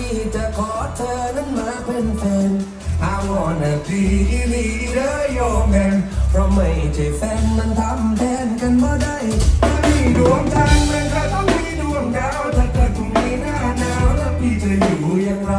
ที่จะขอเธอนั้นมาเป็นแฟน I wanna be leader your man เพราะไม่ใช่แฟนมันทำแทนกันบ่ได้ถ้ามีดวงจันทร์มันก็ต้องมีดวงดาว ถ้าเกิดคุณมีหน้าหนาวแล้วพี่จะอยู่อย่างไร